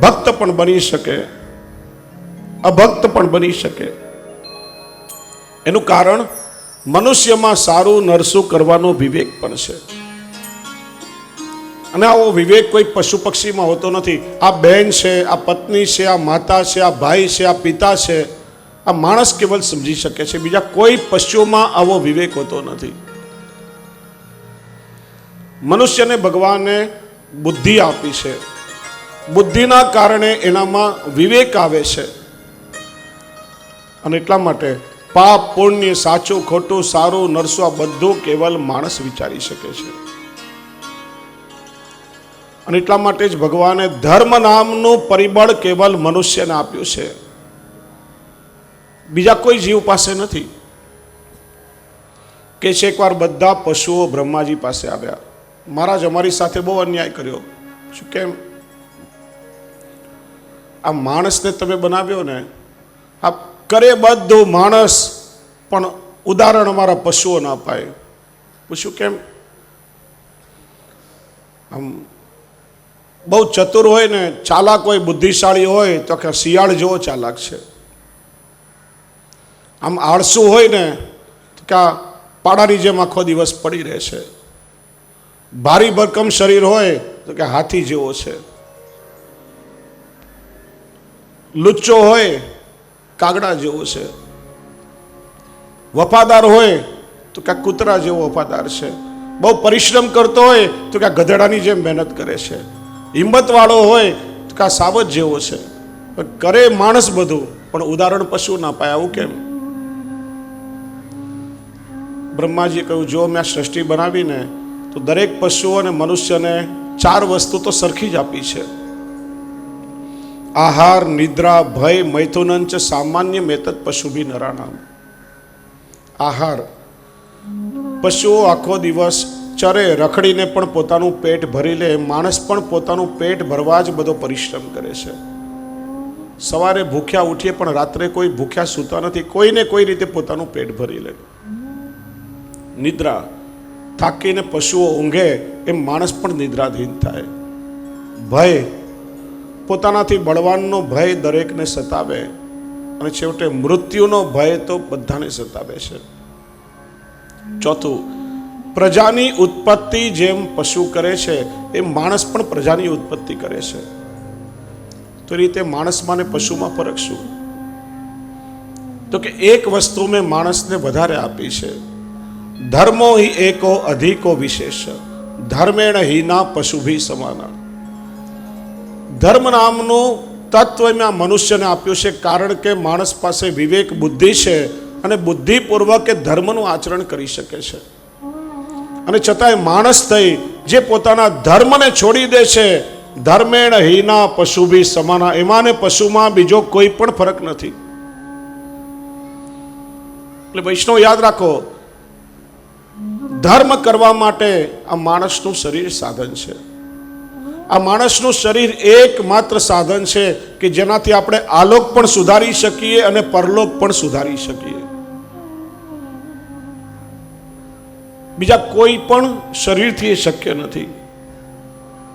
ભક્ત પણ બની શકે, અભક્ત પણ બની શકે. એનું કારણ, મનુષ્યમાં સારું નરસું કરવાનો વિવેક પણ છે. અને આવો વિવેક કોઈ પશુ પક્ષીમાં હોતો નથી. આ બહેન છે, આ પત્ની છે, આ માતા છે, આ ભાઈ છે, આ પિતા છે, આ માણસ કેવલ સમજી શકે છે. બીજા કોઈ પશુઓમાં આવો વિવેક હોતો નથી. મનુષ્યને ભગવાને બુદ્ધિ આપી છે. બુદ્ધિના કારણે એનામાં વિવેક આવે છે. અને એટલા માટે પાપ, પુણ્ય, સાચું, ખોટું, સારું, નરસું, આ બધું કેવલ માણસ વિચારી શકે છે. અને એટલા માટે જ ભગવાને ધર્મ નામનું પરિબળ કેવલ મનુષ્યને આપ્યું છે. બીજા કોઈ જીવ પાસે નથી. કે છે એકવાર બધા પશુઓ બ્રહ્માજી પાસે આવ્યા. મહારાજ અમારી સાથે બહુ અન્યાય કર્યો. શું કેમ? આ માણસને તમે બનાવ્યો ને, આ કરે બધું માણસ, પણ ઉદાહરણ અમારા પશુઓ ના પાય પૂછ્યું કેમ? આમ બહુ ચતુર હોય ને, ચાલાક હોય, બુદ્ધિશાળી હોય, તો કે શિયાળ જેવો ચાલાક છે. આમ આળસુ હોય ને, તો કે પાડાની જેમ આખો દિવસ પડી રહે છે. ભારી ભરકમ શરીર હોય, તો કે હાથી જેવો છે. લુચ્ચો હોય, કાગડા જેવો છે. વફાદાર હોય, તો ક્યાંક કૂતરા જેવો વફાદાર છે. બહુ પરિશ્રમ કરતો હોય, તો ક્યાં ગધેડાની જેમ મહેનત કરે છે. હિંમતવાળો હોય, તો ક્યાં સાવજ જેવો છે. પણ કરે માણસ બધું, પણ ઉદાહરણ પશુ ના પાય, આવું કેમ? બ્રહ્માજીએ કહ્યું, જો મેં આ સૃષ્ટિ બનાવીને, તો દરેક પશુઓ અને મનુષ્યને ચાર વસ્તુ તો સરખી જ આપી છે. આહાર, નિદ્રા, ભય, મૈથુનંચ, સામાન્ય મેતત પશુ બી નરાણામ. આહાર. પશુઓ આખો દિવસ ચરે, રખડીને પણ પોતાનું પેટ ભરી લે. માણસ પણ પોતાનું પેટ ભરવા જ બધો પરિશ્રમ કરે છે. સવારે ભૂખ્યા ઉઠીએ પણ રાત્રે કોઈ ભૂખ્યા સૂતા નથી. કોઈને કોઈ રીતે પોતાનું પેટ ભરી લે. નિદ્રા. થાકીને પશુઓ ઊંઘે, એમ માણસ પણ નિદ્રાધીન થાય. ભય. પોતાનાથી બળવાનનો ભય દરેકને સતાવે અને છેવટે મૃત્યુનો ભય તો બધાને સતાવે છે. ચોથું, પ્રજાની ઉત્પત્તિ જેમ પશુ કરે છે એ માણસ પણ પ્રજાની ઉત્પત્તિ કરે છે. તો એ રીતે માણસમાં ને પશુમાં ફરક શું? તો કે એક વસ્તુ મેં માણસને વધારે આપી છે. ધર્મો હિ એકો અધિકો વિશેષ. ધર્મેણ હિના પશુ ભી સમાના. ધર્મ નામનું તત્વ મેં આ મનુષ્યને આપ્યું છે કારણ કે માણસ પાસે વિવેક, બુદ્ધિ છે અને બુદ્ધિપૂર્વક એ ધર્મનું આચરણ કરી શકે છે. અને છતાંય માણસ થઈ જે પોતાના ધર્મને છોડી દે છે, ધર્મેણ હિના પશુ ભી સમાના એમાં પશુમાં બીજો કોઈ પણ ફરક નથી. એટલે વૈષ્ણવ યાદ રાખો, ધર્મ કરવા માટે આ માણસનું શરીર સાધન છે. આ માણસનું શરીર એકમાત્ર સાધન છે કે જેનાથી આપણે આલોક પણ સુધારી શકીએ અને પરલોક પણ સુધારી શકીએ. બીજા કોઈ પણ શરીરથી એ શક્ય નથી.